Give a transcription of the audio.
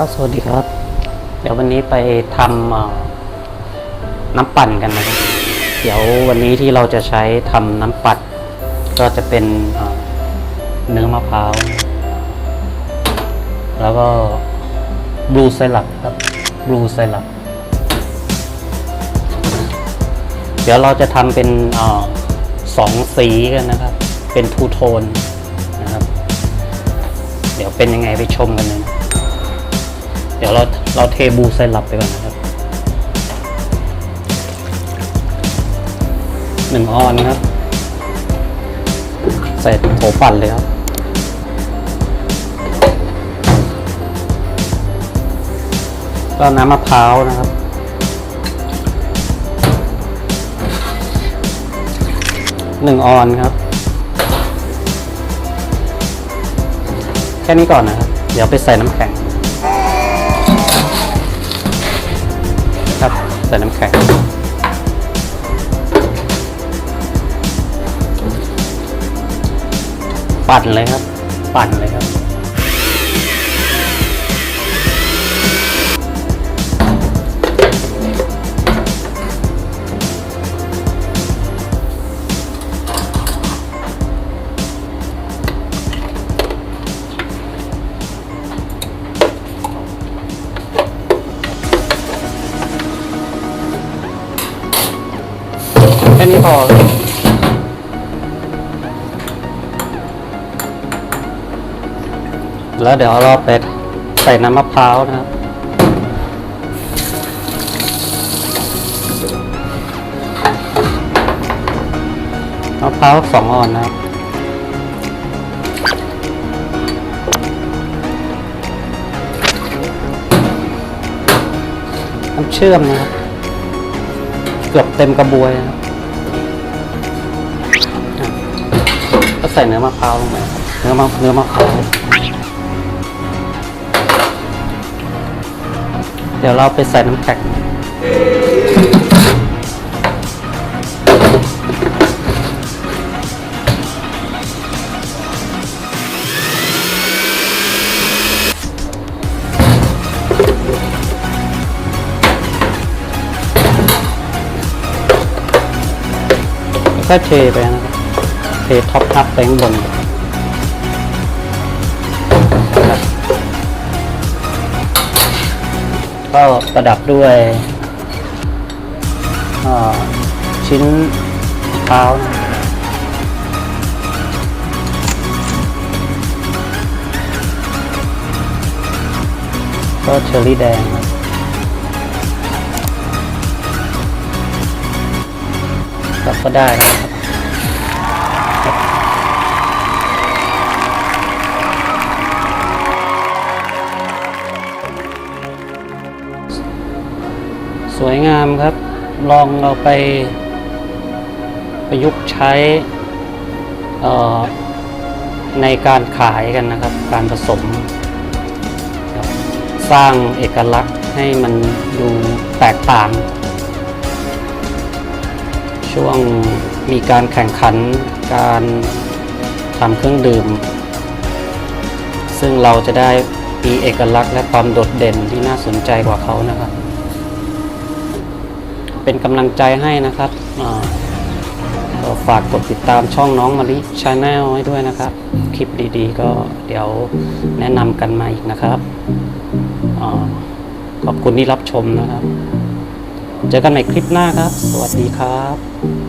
ก็สวัสดีครับ เดี๋ยววันนี้ไปทำน้ำปั่นกันนะครับเดี๋ยววันนี้ที่เราจะใช้ทำน้ำปั่นก็จะเป็นเนื้อมะพร้าว แล้วก็บลูไซรัปครับบลูไซรัปเดี๋ยวเราจะทำเป็นอสองสีกันนะครับ เป็นทูโทนนะครับ เดี๋ยวเป็นยังไงไปชมกันเลย เดี๋ยวเราเราเทบูไซรัปไปก่อนนะครับหนึ่งออนครับ ใส่โถปั่นเลยครับก็น้ำมะพร้าวนะครับหนึ่งออนครับ แค่นี้ก่อนนะครับ เดี๋ยวไปใส่น้ำแข็ง ใส่น้ำแข็งปั่นเลยครับ ปั่นเลยครับ แค่นี้พอแล้วเดี๋ยวเราไปใส่น้ำมะพร้าวนะครับ มะพร้าวสองออนนะครับน้ำเชื่อมนะครับ เกือบเต็มกระบวยนะครับ ส่เนื้อมะพร้าวลงไปครับเนื้อมะเนื้อมะพร้าวเดี๋ยวเราไปใส่น้ำแข็งแล้วก็เทไปนะครับ เทท็อปอัพไปข้างบนก็ประดับด้วยชิ้นเท้าก็เชอร์รี่แดงครับก็ได้ วยงามครับ ลองเราไปประยุกต์ใช้ในการขายกันนะครับ การผสม สร้างเอกลักษณ์ให้มันดูแตกต่าง ช่วงมีการแข่งขันการทำเครื่องดื่ม ซึ่งเราจะได้มีเอกลักษณ์และความโดดเด่นที่น่าสนใจกว่าเขานะครับ เป็นกำลังใจให้นะครับก็ฝากกดติดตามช่องน้องมาริชาแนลให้ด้วยนะครับ คลิปดีๆ ก็เดี๋ยวแนะนำกันมาอีกนะครับอขอบคุณที่รับชมนะครับ เจอกันใหม่คลิปหน้าครับ สวัสดีครับ